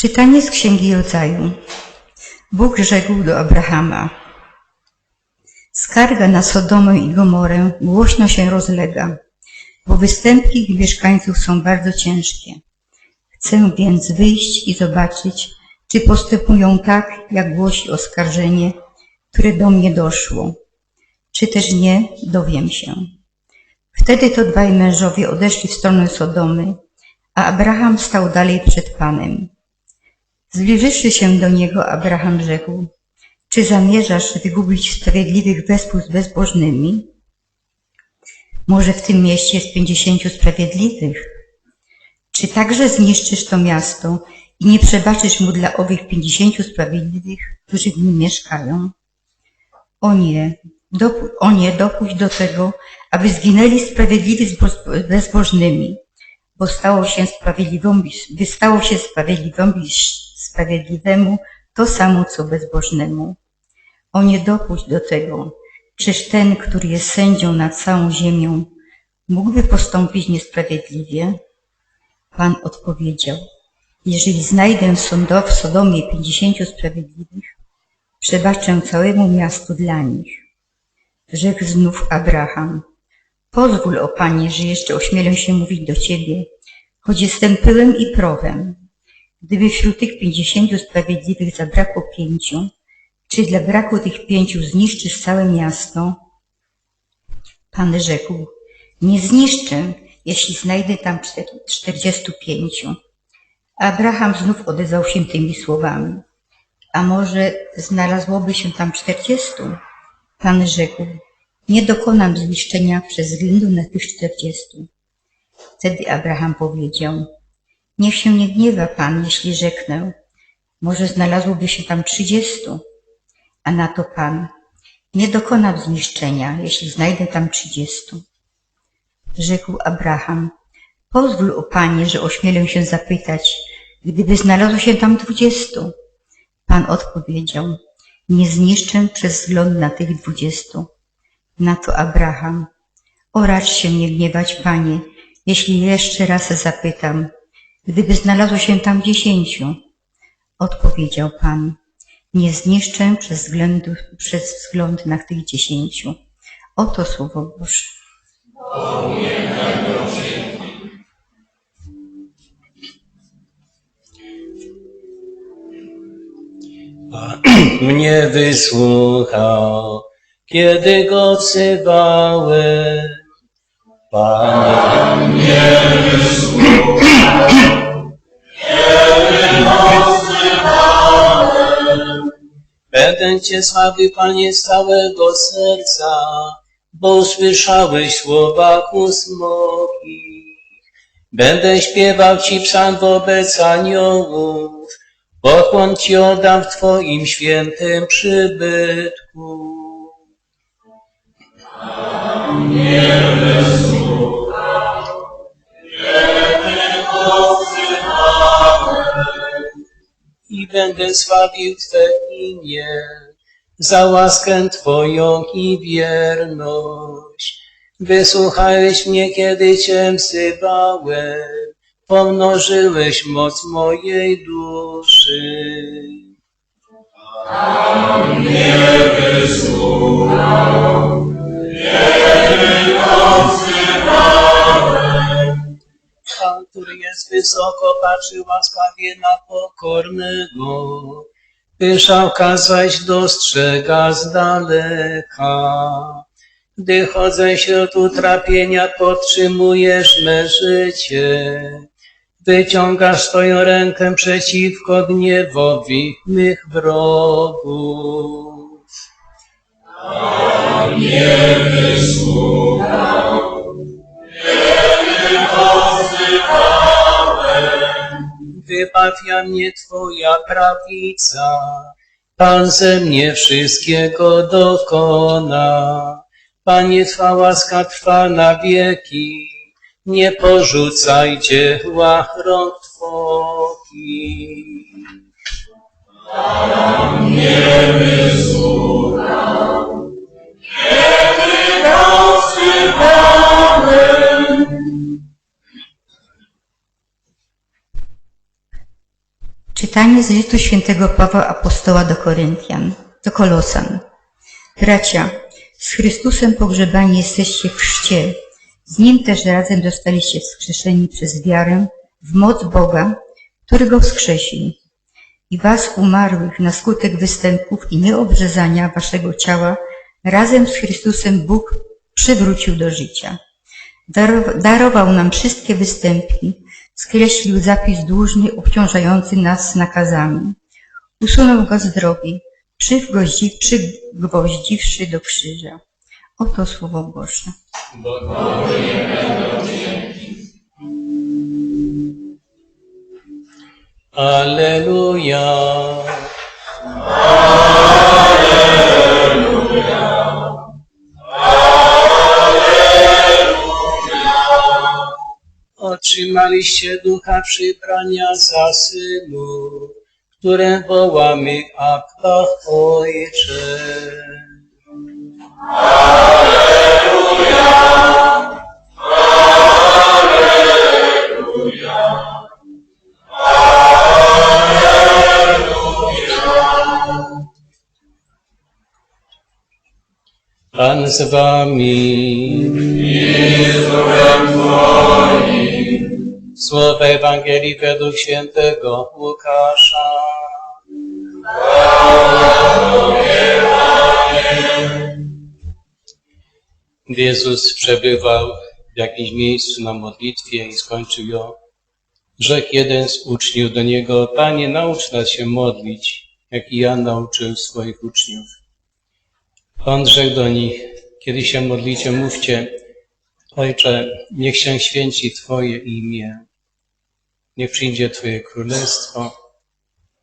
Czytanie z Księgi Rodzaju. Bóg rzekł do Abrahama. Skarga na Sodomę i Gomorę głośno się rozlega, bo występki ich mieszkańców są bardzo ciężkie. Chcę więc wyjść i zobaczyć, czy postępują tak, jak głosi oskarżenie, które do mnie doszło. Czy też nie, dowiem się. Wtedy to dwaj mężowie odeszli w stronę Sodomy, a Abraham stał dalej przed Panem. Zbliżywszy się do niego, Abraham rzekł, czy zamierzasz wygubić sprawiedliwych wespół z bezbożnymi? Może w tym mieście jest pięćdziesięciu sprawiedliwych? Czy także zniszczysz to miasto i nie przebaczysz mu dla owych pięćdziesięciu sprawiedliwych, którzy w nim mieszkają? O nie, dopu- o nie, dopuść do tego, aby zginęli sprawiedliwi z bezbożnymi, bo stało się sprawiedliwym, by stało się sprawiedliwym, sprawiedliwemu to samo, co bezbożnemu. O nie dopuść do tego, czyż ten, który jest sędzią nad całą ziemią, mógłby postąpić niesprawiedliwie? Pan odpowiedział, jeżeli znajdę w sądo- w Sodomie pięćdziesięciu sprawiedliwych, przebaczę całemu miastu dla nich. Rzekł znów Abraham, pozwól, o Panie, że jeszcze ośmielę się mówić do Ciebie, choć jestem pyłem i prochem. Gdyby wśród tych pięćdziesięciu sprawiedliwych zabrakło pięciu, czy dla braku tych pięciu zniszczysz całe miasto? Pan rzekł, nie zniszczę, jeśli znajdę tam czter- czterdziestu pięciu. Abraham znów odezwał się tymi słowami. A może znalazłoby się tam czterdziestu? Pan rzekł, nie dokonam zniszczenia przez względu na tych czterdziestu. Wtedy Abraham powiedział, niech się nie gniewa Pan, jeśli rzeknę, może znalazłoby się tam trzydziestu. A na to Pan, nie dokonam zniszczenia, jeśli znajdę tam trzydziestu. Rzekł Abraham, pozwól, o Panie, że ośmielę się zapytać, gdyby znalazło się tam dwudziestu. Pan odpowiedział, nie zniszczę przez wzgląd na tych dwudziestu. Na to Abraham, o racz się nie gniewać, Panie, jeśli jeszcze raz zapytam, gdyby znalazło się tam dziesięciu. Odpowiedział Pan, nie zniszczę przez, względu, przez wzgląd na tych dziesięciu. Oto słowo Boże. Mnie wysłuchał, kiedy go wzywałem. Pan Będę Cię sławił, Panie, z całego serca, bo usłyszałeś słowa ust moich. Będę śpiewał Ci psalm wobec aniołów, pokłon Ci oddam w Twoim świętym przybytku. I będę sławił Twe imię za łaskę Twoją i wierność. Wysłuchałeś mnie, kiedy Cię wzywałem, pomnożyłeś moc mojej duszy. Pan, który jest wysoko, patrzy łaskawie na pokornego. Pyszałka zaś dostrzega z daleka. Gdy chodzę wśród utrapienia, podtrzymujesz me życie. Wyciągasz swoją rękę przeciwko gniewowi mych wrogów. Wybawia mnie Twoja prawica, Pan ze mnie wszystkiego dokona. Panie, Twa łaska trwa na wieki, nie porzucaj dzieła rąk Twoich. Czytanie z listu świętego Pawła Apostoła do Koryntian, do Kolosan. Bracia, z Chrystusem pogrzebani jesteście w chrzcie, z Nim też razem zostaliście wskrzeszeni przez wiarę w moc Boga, który Go wskrzesił. I was umarłych na skutek występów i nieobrzezania waszego ciała razem z Chrystusem Bóg przywrócił do życia. Darow- Darował nam wszystkie występki, skreślił zapis dłużny obciążający nas nakazami. Usunął go z drogi, przygwoździ, przygwoździwszy do krzyża. Oto Słowo Boże. Aleluja. Otrzymaliście ducha przybrania za synu, które wołamy Abba Ojcze. Pan z wami. Słowa Ewangelii według świętego Łukasza. Jezus przebywał w jakimś miejscu na modlitwie i skończył ją, rzekł jeden z uczniów do niego, Panie, naucz nas się modlić, jak i Jan nauczył swoich uczniów. On rzekł do nich, kiedy się modlicie, mówcie, Ojcze, niech się święci Twoje imię, niech przyjdzie Twoje królestwo.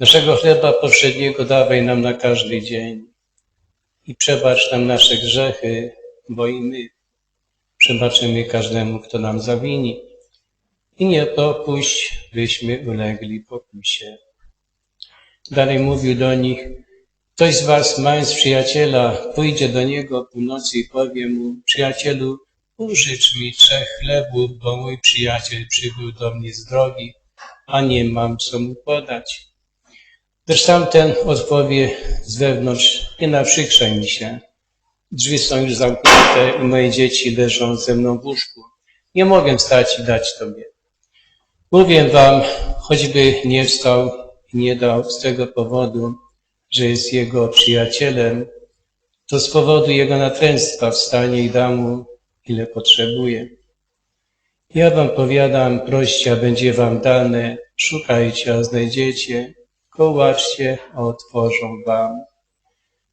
Naszego chleba powszedniego dawaj nam na każdy dzień i przebacz nam nasze grzechy, bo i my przebaczymy każdemu, kto nam zawini. I nie dopuść, byśmy ulegli pokusie. Dalej mówił do nich, Ktoś z was, mając przyjaciela, pójdzie do niego o północy i powie mu, przyjacielu, użycz mi trzech chlebów, bo mój przyjaciel przybył do mnie z drogi, a nie mam co mu podać. Lecz tamten odpowie z wewnątrz, nie naprzykrzaj mi się. Drzwi są już zamknięte i moje dzieci leżą ze mną w łóżku. Nie mogę wstać i dać tobie. Mówię wam, choćby nie wstał i nie dał z tego powodu, że jest jego przyjacielem, to z powodu jego natręctwa wstanie i da mu, ile potrzebuje. Ja wam powiadam, proście, a będzie wam dane, szukajcie, a znajdziecie, kołaczcie, a otworzą wam.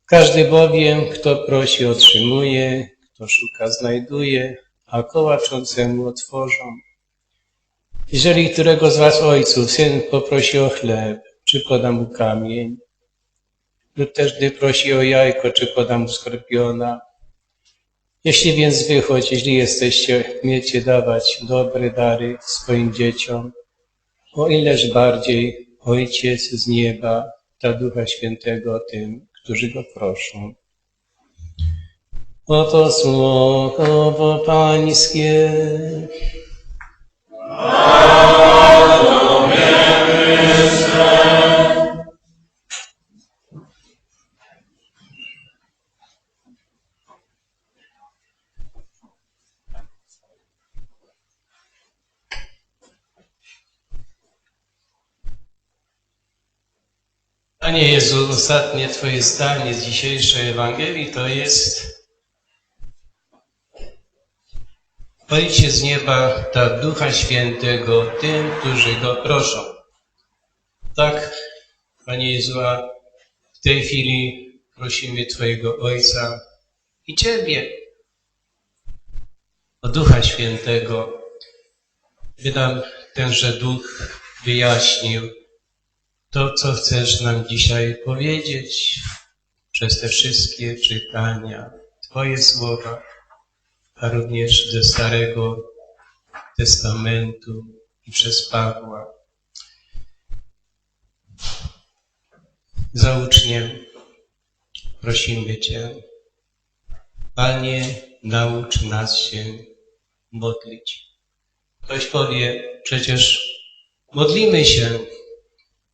Każdy bowiem, kto prosi, otrzymuje, kto szuka, znajduje, a kołaczącemu otworzą. Jeżeli którego z was ojców syn poprosi o chleb, czy poda mu kamień, lub też gdy prosi o jajko, czy poda mu skorpiona. Jeśli więc wy, choć źli jesteście, umiecie dawać dobre dary swoim dzieciom, o ileż bardziej Ojciec z nieba da Ducha Świętego tym, którzy Go proszą. Oto słowo Pańskie. Panie Jezu, ostatnie Twoje zdanie z dzisiejszej Ewangelii to jest Ojciec z nieba da Ducha Świętego tym, którzy Go proszą. Tak, Panie Jezu, a w tej chwili prosimy Twojego Ojca i Ciebie o Ducha Świętego, by nam tenże Duch wyjaśnił, to, co chcesz nam dzisiaj powiedzieć przez te wszystkie czytania, Twoje słowa, a również ze Starego Testamentu i przez Pawła. Za uczniem prosimy Cię, Panie, naucz nas się modlić. Ktoś powie, przecież modlimy się,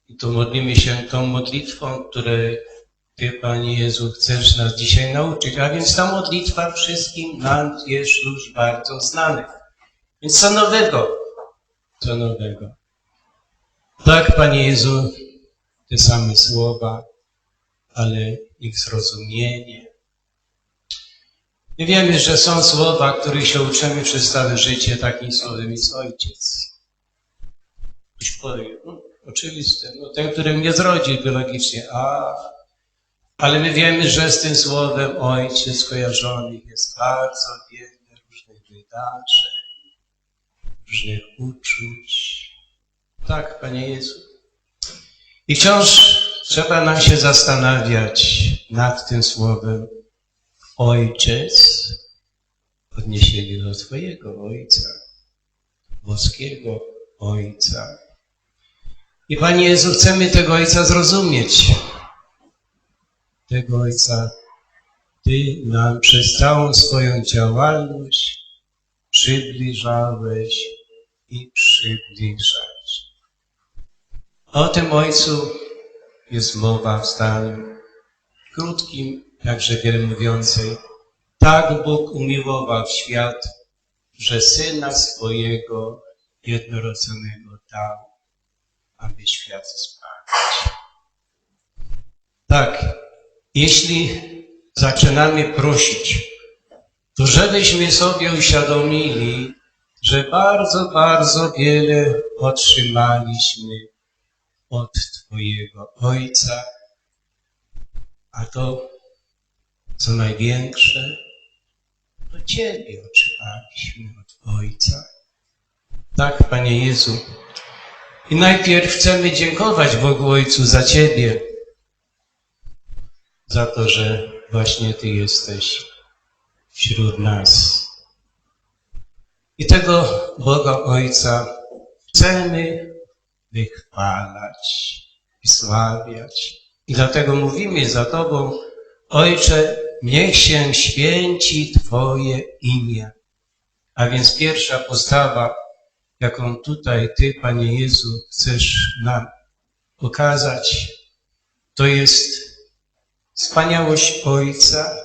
i to modlimy się tą modlitwą, której Ty, Panie Jezu, chcesz nas dzisiaj nauczyć. A więc ta modlitwa wszystkim nam jest już bardzo znana. Więc co nowego? Co nowego? Tak, Panie Jezu, te same słowa, ale ich zrozumienie. My wiemy, że są słowa, których się uczymy przez całe życie, takim słowem jest Ojciec. No, oczywiste, no ten, który mnie zrodził biologicznie, a... Ale my wiemy, że z tym słowem Ojciec kojarzonych jest bardzo wiele różnych wydarzeń, różnych uczuć. Tak, Panie Jezu. I wciąż trzeba nam się zastanawiać nad tym słowem Ojciec w odniesieniu do Twojego Ojca, boskiego Ojca. I Panie Jezu, chcemy tego Ojca zrozumieć. Tego Ojca Ty nam przez całą swoją działalność przybliżałeś i przybliżasz. O tym Ojcu jest mowa w zdaniu krótkim, jakże wiele mówiącej. Tak Bóg umiłował świat, że Syna swojego jednorodzonego dał, aby świat zbawić. Tak, jeśli zaczynamy prosić, to żebyśmy sobie uświadomili, że bardzo, bardzo wiele otrzymaliśmy od Twojego Ojca, a to, co największe, to Ciebie otrzymaliśmy od Ojca. Tak, Panie Jezu. I najpierw chcemy dziękować Bogu Ojcu za Ciebie, za to, że właśnie Ty jesteś wśród nas. I tego Boga Ojca chcemy wychwalać i sławiać. I dlatego mówimy za Tobą, Ojcze, niech się święci Twoje imię. A więc pierwsza postawa, jaką tutaj Ty, Panie Jezu, chcesz nam pokazać, to jest wspaniałość Ojca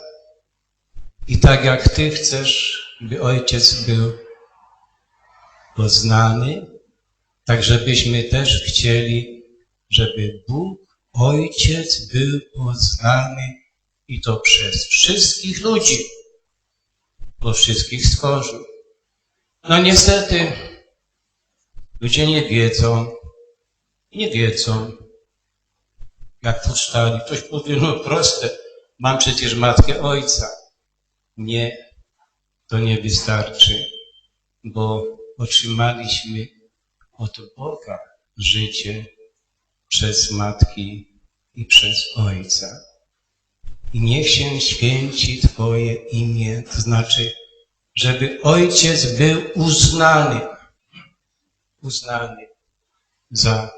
i tak jak Ty chcesz, by Ojciec był poznany, tak żebyśmy też chcieli, żeby Bóg, Ojciec był poznany i to przez wszystkich ludzi, bo wszystkich stworzył. No niestety, ludzie nie wiedzą, nie wiedzą, jak to stali. Ktoś powie, no proste, mam przecież matkę ojca. Nie, to nie wystarczy, bo otrzymaliśmy od Boga życie przez matki i przez ojca. I niech się święci Twoje imię, to znaczy, żeby ojciec był uznany, uznany za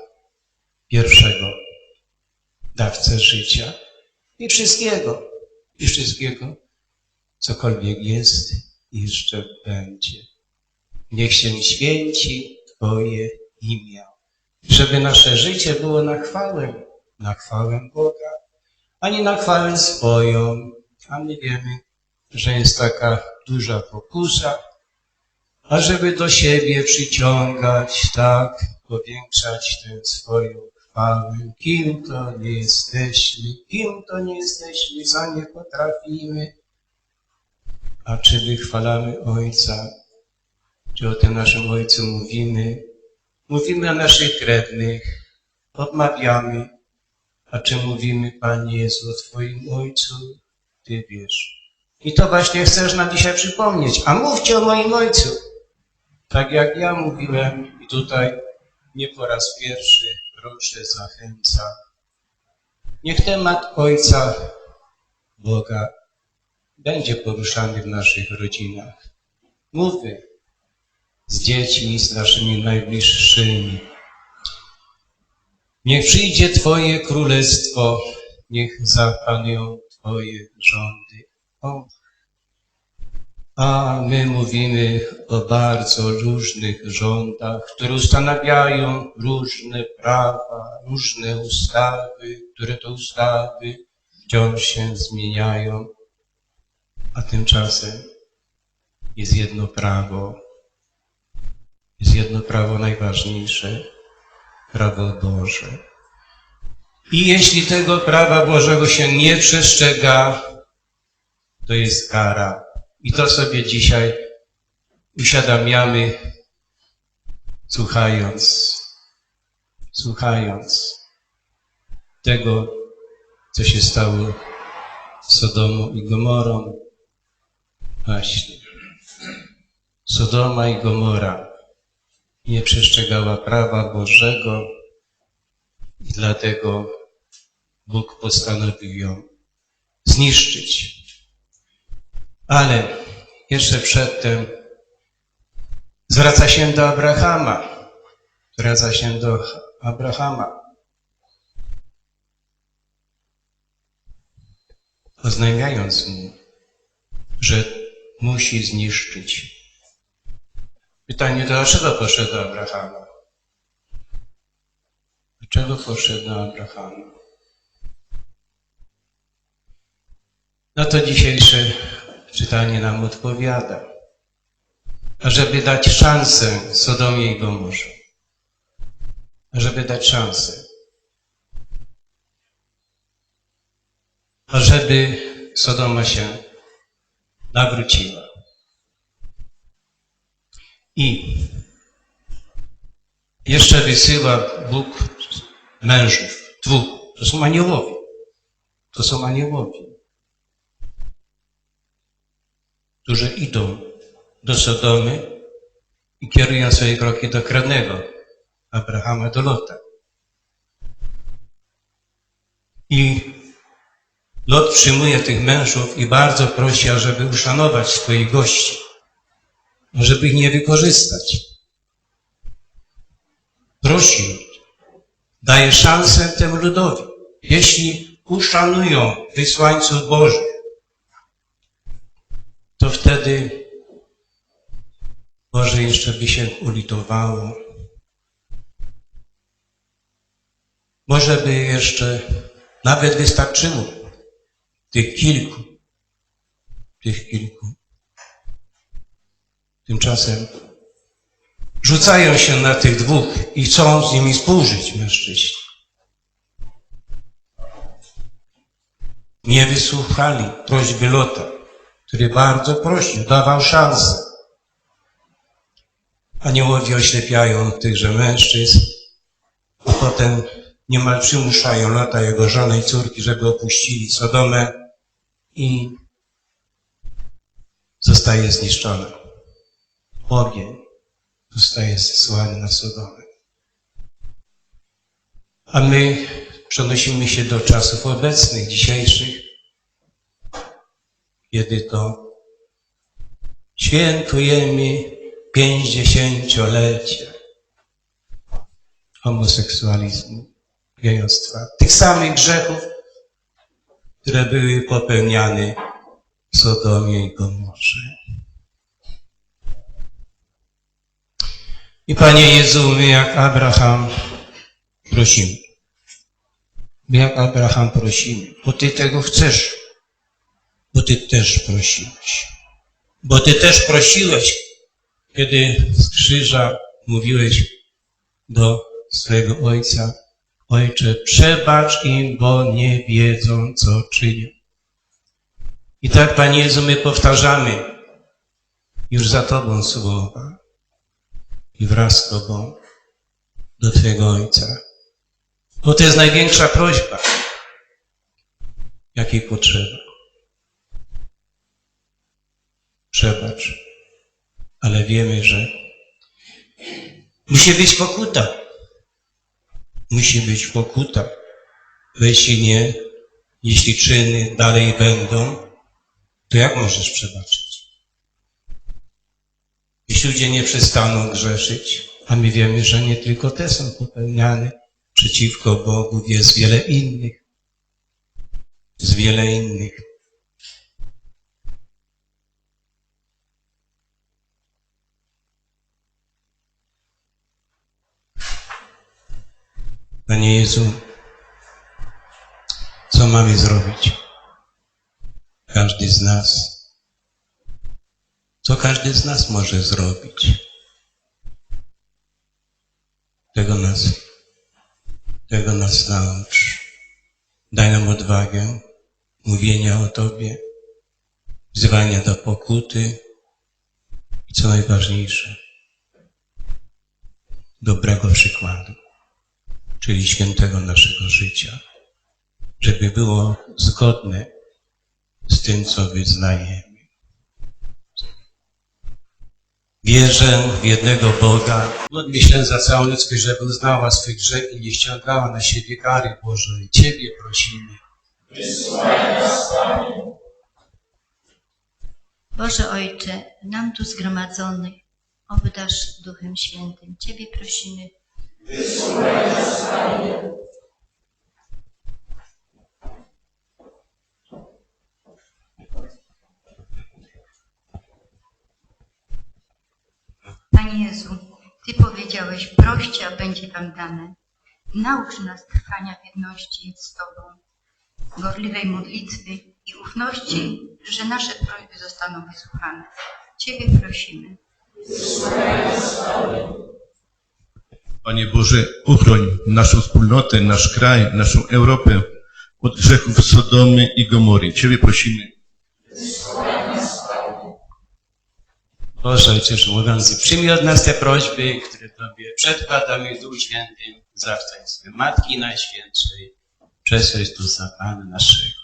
pierwszego dawcę życia i wszystkiego, i wszystkiego, cokolwiek jest i jeszcze będzie. Niech się święci Twoje imię, żeby nasze życie było na chwałę, na chwałę Boga, a nie na chwałę swoją. A my wiemy, że jest taka duża pokusa, ażeby do siebie przyciągać, tak, powiększać tę swoją chwałę. Kim to nie jesteśmy, kim to nie jesteśmy, za nie potrafimy. A czy wychwalamy Ojca? Czy o tym naszym Ojcu mówimy? Mówimy o naszych krewnych, odmawiamy. A czy mówimy, Panie Jezu, o Twoim Ojcu? Ty wiesz. I to właśnie chcesz nam dzisiaj przypomnieć. A mówcie o moim Ojcu. Tak jak ja mówiłem i tutaj nie po raz pierwszy proszę, zachęca. Niech temat Ojca Boga będzie poruszany w naszych rodzinach. Mówmy z dziećmi, z naszymi najbliższymi. Niech przyjdzie Twoje królestwo, niech zapanują Twoje rządy. O, A my mówimy o bardzo różnych rządach, które ustanawiają różne prawa, różne ustawy, które to ustawy wciąż się zmieniają. A tymczasem jest jedno prawo, jest jedno prawo najważniejsze, prawo Boże. I jeśli tego prawa Bożego się nie przestrzega, to jest kara. I to sobie dzisiaj uświadamiamy, słuchając, słuchając tego, co się stało z Sodomą i Gomorą. Właśnie. Sodoma i Gomora nie przestrzegała prawa Bożego i dlatego Bóg postanowił ją zniszczyć. Ale jeszcze przedtem zwraca się do Abrahama. Zwraca się do Abrahama. Oznajmiając mu, że musi zniszczyć. Pytanie, dlaczego poszedł do Abrahama? Dlaczego poszedł do Abrahama? No to dzisiejsze czytanie nam odpowiada. Ażeby dać szansę Sodomie i Gomorze. Ażeby dać szansę. Ażeby Sodoma się nawróciła. I jeszcze wysyła Bóg mężów, dwóch. To są aniołowie. To są aniołowie. Którzy idą do Sodomy i kierują swoje kroki do krewnego Abrahama, do Lota. I Lot przyjmuje tych mężów i bardzo prosi, ażeby uszanować swoich gości, żeby ich nie wykorzystać. Prosi, daje szansę temu ludowi. Jeśli uszanują wysłańców Bożych, to wtedy może jeszcze by się ulitowało. Może by jeszcze nawet wystarczyło tych kilku, tych kilku. Tymczasem rzucają się na tych dwóch i chcą z nimi współżyć mężczyźni. Nie wysłuchali prośby Lota który bardzo prosił, dawał szansę. Aniołowie oślepiają tychże mężczyzn, a potem niemal przymuszają Lota, jego żonę i córki, żeby opuścili Sodomę i zostaje zniszczona. Ogień zostaje zesłany na Sodomę. A my przenosimy się do czasów obecnych, dzisiejszych, kiedy to świętujemy pięćdziesięciolecie homoseksualizmu, gejostwa, tych samych grzechów, które były popełniane w Sodomie i Gomorze. I Panie Jezu, my jak Abraham prosimy. My jak Abraham prosimy, bo Ty tego chcesz bo Ty też prosiłeś. Bo Ty też prosiłeś, kiedy z krzyża mówiłeś do swojego Ojca, Ojcze, przebacz im, bo nie wiedzą, co czynią. I tak, Panie Jezu, my powtarzamy już za Tobą słowa i wraz z Tobą do Twojego Ojca. Bo to jest największa prośba, jakiej potrzeba. Przebacz. Ale wiemy, że musi być pokuta. Musi być pokuta. Jeśli nie, jeśli czyny dalej będą, to jak możesz przebaczyć? Jeśli ludzie nie przestaną grzeszyć, a my wiemy, że nie tylko te są popełniane przeciwko Bogu, jest wiele innych. Jest wiele innych. Panie Jezu, co mamy zrobić? Każdy z nas. Co każdy z nas może zrobić? Tego nas, tego nas naucz. Daj nam odwagę mówienia o Tobie, wzywania do pokuty i co najważniejsze, dobrego przykładu, czyli świętego naszego życia, żeby było zgodne z tym, co wyznajemy. Wierzę w jednego Boga. Modlę się za całą ludzkość, żeby uznała swych grzech i nie ściągała na siebie kary Bożej. Ciebie prosimy. Boże Ojcze, nam tu zgromadzonych obdasz Duchem Świętym. Ciebie prosimy. Panie Jezu, Ty powiedziałeś, proście, a będzie Wam dane. Naucz nas trwania w jedności z Tobą, gorliwej modlitwy i ufności, że nasze prośby zostaną wysłuchane. Ciebie prosimy. Panie Boże, uchroń naszą wspólnotę, nasz kraj, naszą Europę od grzechów Sodomy i Gomory. Ciebie prosimy. Boże Ojcze Wszechmogący, przyjmij od nas te prośby, które Tobie przedkładamy w Duchu Świętym, zachciaństwem Matki Najświętszej, przez Chrystusa Pana naszego.